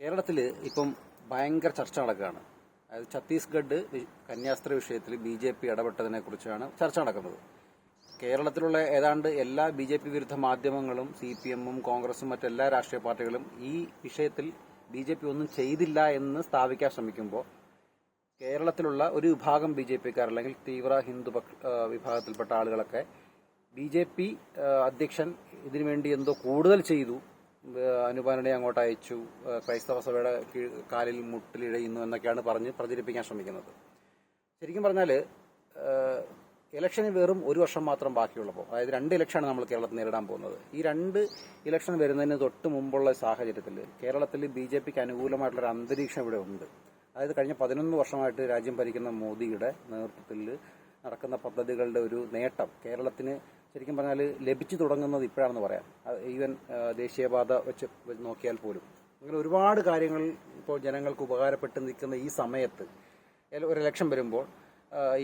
കേരളത്തിൽ ഇപ്പം ഭയങ്കര ചർച്ച നടക്കുകയാണ്. അതായത് ഛത്തീസ്ഗഡ് കന്യാസ്ത്ര വിഷയത്തിൽ ബി ജെ പി ഇടപെട്ടതിനെ കുറിച്ചാണ് ചർച്ച നടക്കുന്നത്. കേരളത്തിലുള്ള ഏതാണ്ട് എല്ലാ ബി ജെ പി വിരുദ്ധ മാധ്യമങ്ങളും സി പി എമ്മും കോൺഗ്രസും മറ്റെല്ലാ രാഷ്ട്രീയ പാർട്ടികളും ഈ വിഷയത്തിൽ ബി ജെ പി ഒന്നും ചെയ്തില്ല എന്ന് സ്ഥാപിക്കാൻ ശ്രമിക്കുമ്പോൾ കേരളത്തിലുള്ള ഒരു വിഭാഗം ബി ജെ പിക്കാർ അല്ലെങ്കിൽ തീവ്ര ഹിന്ദു വിഭാഗത്തിൽപ്പെട്ട ആളുകളൊക്കെ ബി ജെ പി അധ്യക്ഷൻ ഇതിനുവേണ്ടി എന്തോ കൂടുതൽ ചെയ്തു അനുപാലനെ അങ്ങോട്ട് അയച്ചു. ക്രൈസ്തവ സഭയുടെ കാലിൽ മുട്ടിലിഴയുന്നു എന്നൊക്കെയാണ് പറഞ്ഞ് പ്രചരിപ്പിക്കാൻ ശ്രമിക്കുന്നത്. ശരിക്കും പറഞ്ഞാൽ ഇലക്ഷന് വെറും ഒരു വർഷം മാത്രം ബാക്കിയുള്ളപ്പോൾ അതായത് രണ്ട് ഇലക്ഷനാണ് നമ്മൾ കേരളത്തിൽ നേരിടാൻ പോകുന്നത്. ഈ രണ്ട് ഇലക്ഷൻ വരുന്നതിന് തൊട്ട് മുമ്പുള്ള സാഹചര്യത്തിൽ കേരളത്തിൽ ബി ജെ പിക്ക് അനുകൂലമായിട്ടുള്ള ഒരു അന്തരീക്ഷം ഇവിടെ ഉണ്ട്. അതായത് കഴിഞ്ഞ പതിനൊന്ന് വർഷമായിട്ട് രാജ്യം ഭരിക്കുന്ന മോദിയുടെ നേതൃത്വത്തിൽ നടക്കുന്ന പദ്ധതികളുടെ ഒരു നേട്ടം കേരളത്തിന് ശരിക്കും പറഞ്ഞാൽ ലഭിച്ചു തുടങ്ങുന്നത് ഇപ്പോഴാണെന്ന് പറയാം. ഈവൻ ദേശീയപാത വെച്ച് നോക്കിയാൽ പോലും. അങ്ങനെ ഒരുപാട് കാര്യങ്ങൾ ഇപ്പോൾ ജനങ്ങൾക്ക് ഉപകാരപ്പെട്ട് നിൽക്കുന്ന ഈ സമയത്ത് ഒരു ഇലക്ഷൻ വരുമ്പോൾ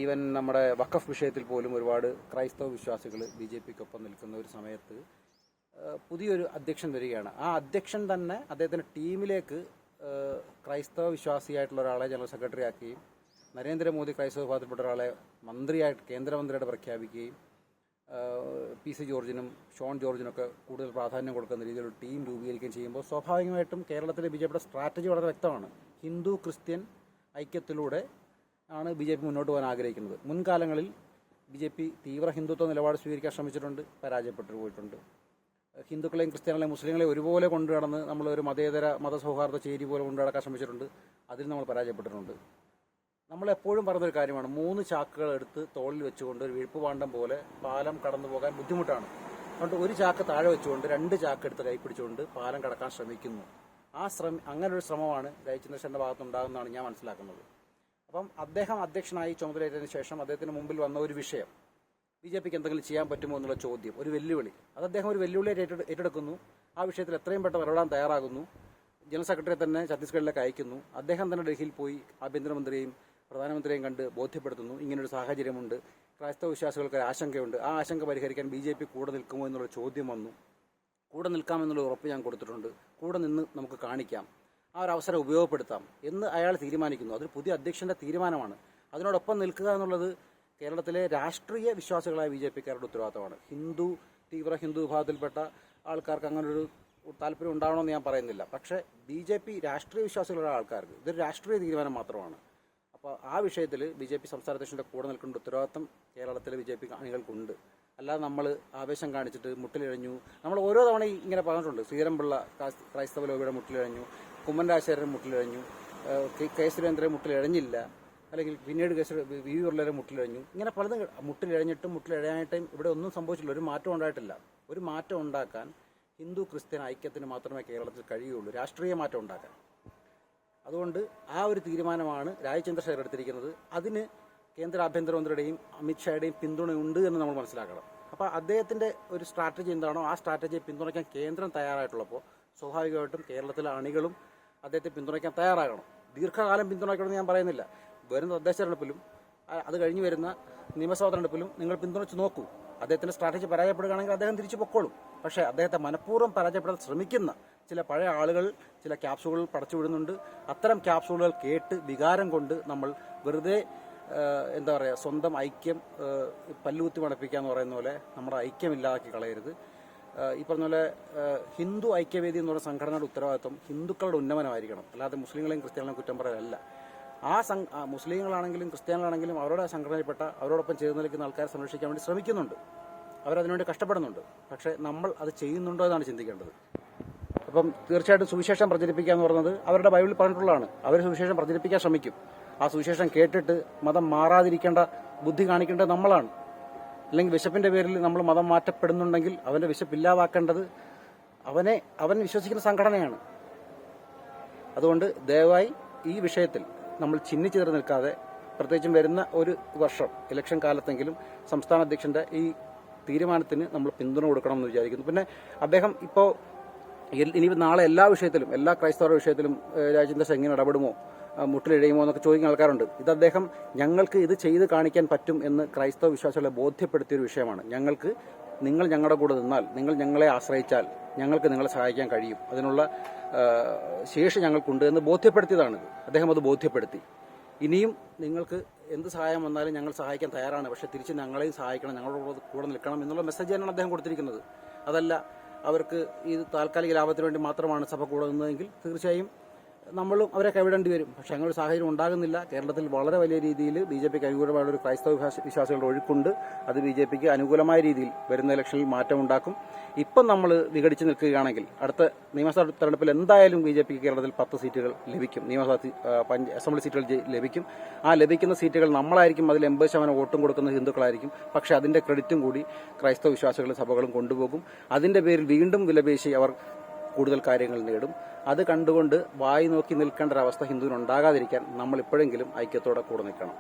ഈവൻ നമ്മുടെ വഖഫ് വിഷയത്തിൽ പോലും ഒരുപാട് ക്രൈസ്തവ വിശ്വാസികൾ ബി ജെ പിക്കൊപ്പം നിൽക്കുന്ന ഒരു സമയത്ത് പുതിയൊരു അധ്യക്ഷൻ വരികയാണ്. ആ അധ്യക്ഷൻ തന്നെ അദ്ദേഹത്തിന്റെ ടീമിലേക്ക് ക്രൈസ്തവ വിശ്വാസിയായിട്ടുള്ള ഒരാളെ ജനറൽ സെക്രട്ടറി ആക്കുകയും നരേന്ദ്രമോദി ക്രൈസ്തവ വിഭാഗത്തിൽപ്പെട്ട ഒരാളെ മന്ത്രിയായിട്ട് കേന്ദ്രമന്ത്രിയായിട്ട് പ്രഖ്യാപിക്കുകയും പി സി ജോർജിനും ഷോൺ ജോർജിനൊക്കെ കൂടുതൽ പ്രാധാന്യം കൊടുക്കുന്ന രീതിയിൽ ടീം രൂപീകരിക്കുകയും ചെയ്യുമ്പോൾ സ്വാഭാവികമായിട്ടും കേരളത്തിലെ ബി ജെ പിയുടെ സ്ട്രാറ്റജി വളരെ വ്യക്തമാണ്. ഹിന്ദു ക്രിസ്ത്യൻ ഐക്യത്തിലൂടെ ആണ് ബി ജെ പി മുന്നോട്ട് പോകാൻ ആഗ്രഹിക്കുന്നത്. മുൻകാലങ്ങളിൽ ബി ജെ പി തീവ്ര ഹിന്ദുത്വ നിലപാട് സ്വീകരിക്കാൻ ശ്രമിച്ചിട്ടുണ്ട് പരാജയപ്പെട്ടു പോയിട്ടുണ്ട്. ഹിന്ദുക്കളെയും ക്രിസ്ത്യാനികളെയും മുസ്ലിങ്ങളെയും ഒരുപോലെ കൊണ്ടു നടന്ന് നമ്മൾ ഒരു മതേതര മതസൗഹാർദ്ദ ചേരി പോലെ കൊണ്ടു നടക്കാൻ ശ്രമിച്ചിട്ടുണ്ട്. അതിൽ നമ്മൾ പരാജയപ്പെട്ടിട്ടുണ്ട്. നമ്മൾ എപ്പോഴും പറഞ്ഞൊരു കാര്യമാണ്. മൂന്ന് ചാക്കുകൾ എടുത്ത് തോളിൽ വെച്ചുകൊണ്ട് ഒരു വീഴ്പ്പ് പാണ്ഡം പോലെ പാലം കടന്നു പോകാൻ ബുദ്ധിമുട്ടാണ്. അതുകൊണ്ട് ഒരു ചാക്ക് താഴെ വെച്ചുകൊണ്ട് രണ്ട് ചാക്ക് എടുത്ത് കൈ പിടിച്ചുകൊണ്ട് പാലം കടക്കാൻ ശ്രമിക്കുന്നു. ആ ശ്രമ അങ്ങനെ ഒരു ശ്രമമാണ് ജയചന്ദ്രശേഖരന്റെ ഭാഗത്തുണ്ടാകുന്നതാണ് ഞാൻ മനസ്സിലാക്കുന്നത്. അപ്പം അദ്ദേഹം അധ്യക്ഷനായി ചുമതലയേറ്റതിനു ശേഷം അദ്ദേഹത്തിന് മുമ്പിൽ വന്ന ഒരു വിഷയം. ബി ജെ പിക്ക് എന്തെങ്കിലും ചെയ്യാൻ പറ്റുമോ എന്നുള്ള ചോദ്യം. ഒരു വെല്ലുവിളി. അത് അദ്ദേഹം ഒരു വെല്ലുവിളിയായിട്ട് ഏറ്റെടു- ഏറ്റെടുക്കുന്നു. ആ വിഷയത്തിൽ എത്രയും പെട്ടെന്ന് ഇടപെടാൻ തയ്യാറാകുന്നു. ജനറൽ സെക്രട്ടറിയെ തന്നെ ഛത്തീസ്ഗഡിലേക്ക് അയക്കുന്നു. അദ്ദേഹം തന്നെ ഡൽഹിയിൽ പോയി ആഭ്യന്തരമന്ത്രിയെയും പ്രധാനമന്ത്രിയെയും കണ്ട് ബോധ്യപ്പെടുത്തുന്നു. ഇങ്ങനൊരു സാഹചര്യമുണ്ട്. ക്രൈസ്തവ വിശ്വാസികൾക്ക് ആശങ്കയുണ്ട്. ആ ആശങ്ക പരിഹരിക്കാൻ ബി ജെ പി കൂടെ നിൽക്കുമോ എന്നുള്ള ചോദ്യം വന്നു. കൂടെ നിൽക്കാമെന്നുള്ള ഉറപ്പ് ഞാൻ കൊടുത്തിട്ടുണ്ട്. കൂടെ നിന്ന് നമുക്ക് കാണിക്കാം. ആ ഒരു അവസരം ഉപയോഗപ്പെടുത്താം എന്ന് അയാൾ തീരുമാനിക്കുന്നു. അതൊരു പുതിയ അധ്യക്ഷന്റെ തീരുമാനമാണ്. അതിനോടൊപ്പം നിൽക്കുക എന്നുള്ളത് കേരളത്തിലെ രാഷ്ട്രീയ വിശ്വാസികളായ ബി ജെ പിക്കാരുടെ ഉത്തരവാദിത്തമാണ്. ഹിന്ദു തീവ്ര ഹിന്ദു വിഭാഗത്തിൽപ്പെട്ട ആൾക്കാർക്ക് അങ്ങനൊരു താല്പര്യം ഉണ്ടാവണമെന്ന് ഞാൻ പറയുന്നില്ല. പക്ഷേ ബി ജെ പി രാഷ്ട്രീയ വിശ്വാസികളുള്ള ആൾക്കാർക്ക് ഇതൊരു രാഷ്ട്രീയ തീരുമാനം മാത്രമാണ്. അപ്പോൾ ആ വിഷയത്തിൽ ബി ജെ പി സംസ്ഥാന അധ്യക്ഷന്റെ കൂടെ നിൽക്കേണ്ട ഉത്തരവാദിത്തം കേരളത്തിലെ ബി ജെ പി അണികൾക്കുണ്ട് അല്ലാതെ നമ്മൾ ആവേശം കാണിച്ചിട്ട് മുട്ടിലിഴഞ്ഞു. നമ്മൾ ഓരോ തവണ ഇങ്ങനെ പറഞ്ഞിട്ടുണ്ട്. ശ്രീധരൻപിള്ള കാസ്- ക്രൈസ്തവ ലോബിയുടെ മുട്ടിലിഴഞ്ഞു. കുമ്മൻ രാജശേഖരൻ മുട്ടിലിഴഞ്ഞു. കെ- സുരേന്ദ്രൻ മുട്ടിലിഴഞ്ഞില്ല. അല്ലെങ്കിൽ പിന്നീട് കെ സുരേ- വി വി ഉള്ളവരെ മുട്ടിലിഴഞ്ഞു. ഇങ്ങനെ പലതും മുട്ടിലിഴഞ്ഞിട്ടും മുട്ടിലിഴയായിട്ടും ഇവിടെ ഒന്നും സംഭവിച്ചില്ല ഒരു മാറ്റം ഉണ്ടായിട്ടില്ല. ഒരു മാറ്റം ഉണ്ടാക്കാൻ ഹിന്ദു ക്രിസ്ത്യൻ ഐക്യത്തിന് മാത്രമേ കേരളത്തിൽ കഴിയുള്ളൂ. രാഷ്ട്രീയ മാറ്റം ഉണ്ടാക്കാൻ. അതുകൊണ്ട് ആ ഒരു തീരുമാനമാണ് രാജചന്ദ്രശേഖർ എടുത്തിരിക്കുന്നത്. അതിന് കേന്ദ്ര ആഭ്യന്തരമന്ത്രിയുടെയും അമിത്ഷായുടെയും പിന്തുണയുണ്ട് എന്ന് നമ്മൾ മനസ്സിലാക്കണം. അപ്പോൾ അദ്ദേഹത്തിന്റെ ഒരു സ്ട്രാറ്റജി എന്താണോ ആ സ്ട്രാറ്റജിയെ പിന്തുണയ്ക്കാൻ കേന്ദ്രം തയ്യാറായിട്ടുള്ളപ്പോൾ സ്വാഭാവികമായിട്ടും കേരളത്തിലെ അണികളും അദ്ദേഹത്തെ പിന്തുണയ്ക്കാൻ തയ്യാറാകണം. ദീർഘകാലം പിന്തുണയ്ക്കണമെന്ന് ഞാൻ പറയുന്നില്ല. വരുന്ന തദ്ദേശ തെരഞ്ഞെടുപ്പിലും അത് കഴിഞ്ഞ് വരുന്ന നിയമസഭാ തെരഞ്ഞെടുപ്പിലും നിങ്ങൾ പിന്തുണച്ച് നോക്കൂ. അദ്ദേഹത്തിന്റെ സ്ട്രാറ്റജി പരാജയപ്പെടുകയാണെങ്കിൽ അദ്ദേഹം തിരിച്ചു പൊക്കോളും. പക്ഷേ അദ്ദേഹത്തെ മനഃപൂർവം പരാജയപ്പെടാൻ ശ്രമിക്കുന്ന ചില പഴയ ആളുകൾ ചില ക്യാപ്സൂളുകൾ പടച്ചു വിടുന്നുണ്ട്. അത്തരം ക്യാപ്സൂളുകൾ കേട്ട് വികാരം കൊണ്ട് നമ്മൾ വെറുതെ എന്താ പറയുക സ്വന്തം ഐക്യം പല്ലുകുത്തി മണപ്പിക്കുക എന്ന് പറയുന്ന പോലെ നമ്മുടെ ഐക്യം ഇല്ലാതാക്കി കളയരുത് ഈ പറഞ്ഞ പോലെ ഹിന്ദു ഐക്യവേദി എന്ന് പറയുന്ന സംഘടനയുടെ ഉത്തരവാദിത്വം ഹിന്ദുക്കളുടെ ഉന്നമനമായിരിക്കണം. അല്ലാതെ മുസ്ലിങ്ങളെയും ക്രിസ്ത്യാനികളെയും കുറ്റം പറയലല്ല. ആ മുസ്ലിങ്ങളാണെങ്കിലും ക്രിസ്ത്യാനികളാണെങ്കിലും അവരുടെ സംഘടനയിൽപ്പെട്ട അവരോടൊപ്പം ചേർന്ന് നിൽക്കുന്ന ആൾക്കാരെ സംരക്ഷിക്കാൻ വേണ്ടി ശ്രമിക്കുന്നുണ്ട്. അവരതിനുവേണ്ടി കഷ്ടപ്പെടുന്നുണ്ട്. പക്ഷേ നമ്മൾ അത് ചെയ്യുന്നുണ്ടോ എന്നാണ് ചിന്തിക്കേണ്ടത്. അപ്പം തീർച്ചയായിട്ടും സുവിശേഷം പ്രചരിപ്പിക്കുക എന്ന് പറയുന്നത് അവരുടെ ബൈബിളിൽ പറഞ്ഞിട്ടുള്ളതാണ്. അവർ സുവിശേഷം പ്രചരിപ്പിക്കാൻ ശ്രമിക്കും. ആ സുവിശേഷം കേട്ടിട്ട് മതം മാറാതിരിക്കേണ്ട ബുദ്ധി കാണിക്കേണ്ടത് നമ്മളാണ്. അല്ലെങ്കിൽ വിശപ്പിന്റെ പേരിൽ നമ്മൾ മതം മാറ്റപ്പെടുന്നുണ്ടെങ്കിൽ അവന്റെ വിശപ്പ് ഇല്ലാതാക്കേണ്ടത് അവനെ അവൻ വിശ്വസിക്കുന്ന സംഘടനയാണ്. അതുകൊണ്ട് ദയവായി ഈ വിഷയത്തിൽ നമ്മൾ ചിന്നിച്ചിതറി നിൽക്കാതെ പ്രത്യേകിച്ചും വരുന്ന ഒരു വർഷം ഇലക്ഷൻ കാലത്തെങ്കിലും സംസ്ഥാന അധ്യക്ഷന്റെ ഈ തീരുമാനത്തിന് നമ്മൾ പിന്തുണ കൊടുക്കണം എന്ന് വിചാരിക്കുന്നു. പിന്നെ അദ്ദേഹം ഇപ്പോൾ ഇനി നാളെ എല്ലാ വിഷയത്തിലും എല്ലാ ക്രൈസ്തവ വിഷയത്തിലും രാജേന്ദ്ര സിംഗ് എങ്ങനെ ഇടപെടുമോ? മുട്ടിലിഴയുമോ എന്നൊക്കെ ചോദിക്കുന്ന ആൾക്കാരുണ്ട്. ഇത് അദ്ദേഹം ഞങ്ങൾക്ക് ഇത് ചെയ്ത് കാണിക്കാൻ പറ്റും എന്ന് ക്രൈസ്തവ വിശ്വാസികളെ ബോധ്യപ്പെടുത്തിയ ഒരു വിഷയമാണ്. ഞങ്ങൾക്ക് നിങ്ങൾ ഞങ്ങളുടെ കൂടെ നിന്നാൽ നിങ്ങൾ ഞങ്ങളെ ആശ്രയിച്ചാൽ ഞങ്ങൾക്ക് നിങ്ങളെ സഹായിക്കാൻ കഴിയും. അതിനുള്ള ശേഷി ഞങ്ങൾക്കുണ്ട് എന്ന് ബോധ്യപ്പെടുത്തിയതാണ് അദ്ദേഹം അത് ബോധ്യപ്പെടുത്തി. ഇനിയും നിങ്ങൾക്ക് എന്ത് സഹായം വന്നാലും ഞങ്ങൾ സഹായിക്കാൻ തയ്യാറാണ്. പക്ഷെ തിരിച്ച് ഞങ്ങളെയും സഹായിക്കണം ഞങ്ങളുടെ കൂടെ- കൂടെ നിൽക്കണം എന്നുള്ള മെസ്സേജ് തന്നെയാണ് അദ്ദേഹം കൊടുത്തിരിക്കുന്നത്. അതല്ല അവർക്ക് ഈ താൽക്കാലിക ലാഭത്തിന് വേണ്ടി മാത്രമാണ് സഭ കൂടെ നിന്നതെങ്കിൽ തീർച്ചയായും നമ്മളും അവരെ കൈവിടേണ്ടി വരും. പക്ഷേ അങ്ങനെ ഒരു സാഹചര്യം ഉണ്ടാകുന്നില്ല. കേരളത്തിൽ വളരെ വലിയ രീതിയിൽ ബി ജെ പിക്ക് അനുകൂലമായ ഒരു ക്രൈസ്തവ വിശ്വാസികളുടെ ഒഴുക്കുണ്ട്. അത് ബി ജെ പിക്ക് അനുകൂലമായ രീതിയിൽ വരുന്ന ഇലക്ഷനിൽ മാറ്റം ഉണ്ടാക്കും ഇപ്പം നമ്മൾ വിഘടിച്ച് നിൽക്കുകയാണെങ്കിൽ അടുത്ത നിയമസഭാ തെരഞ്ഞെടുപ്പിൽ എന്തായാലും ബി ജെ പിക്ക് കേരളത്തിൽ പത്ത് സീറ്റുകൾ ലഭിക്കും. നിയമസഭാ അസംബ്ലി സീറ്റുകൾ ലഭിക്കും. ആ ലഭിക്കുന്ന സീറ്റുകൾ നമ്മളായിരിക്കും അതിൽ എൺപത് ശതമാനം വോട്ടും കൊടുക്കുന്ന ഹിന്ദുക്കളായിരിക്കും. പക്ഷേ അതിന്റെ ക്രെഡിറ്റും കൂടി ക്രൈസ്തവ വിശ്വാസികളും സഭകളും കൊണ്ടുപോകും. അതിന്റെ പേരിൽ വീണ്ടും വിലപേശി അവർ കൂടുതൽ കാര്യങ്ങൾ നേടും. അത് കണ്ടുകൊണ്ട് വായി നോക്കി നിൽക്കേണ്ട ഒരവസ്ഥ ഹിന്ദുവിന് ഉണ്ടാകാതിരിക്കാൻ നമ്മൾ ഇപ്പോഴെങ്കിലും ഐക്യത്തോടെ കൂടെ നിൽക്കണം.